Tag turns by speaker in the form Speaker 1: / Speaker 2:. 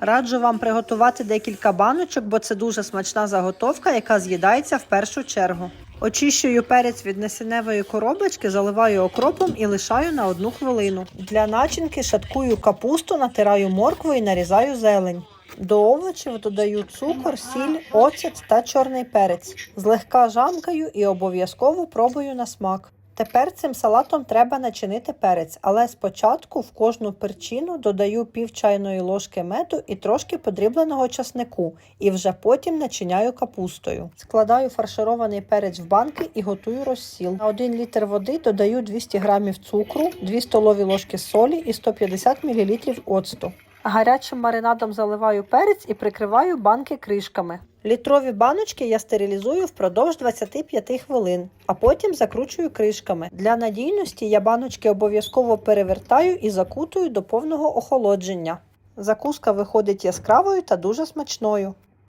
Speaker 1: Раджу вам приготувати декілька баночок, бо це дуже смачна заготовка, яка з'їдається в першу чергу. Очищую перець від насінневої коробочки, заливаю окропом і лишаю на одну хвилину. Для начинки шаткую капусту, натираю моркву і нарізаю зелень. До овочів додаю цукор, сіль, оцет та чорний перець. Злегка жамкаю і обов'язково пробую на смак. Тепер цим салатом треба начинити перець, але спочатку в кожну перчину додаю пів чайної ложки меду і трошки подрібленого часнику, і вже потім начиняю капустою. Складаю фарширований перець в банки і готую розсіл. На 1 літр води додаю 200 г цукру, 2 столові ложки солі і 150 мл оцту. Гарячим маринадом заливаю перець і прикриваю банки кришками. Літрові баночки я стерилізую впродовж 25 хвилин, а потім закручую кришками. Для надійності я баночки обов'язково перевертаю і закутую до повного охолодження. Закуска виходить яскравою та дуже смачною.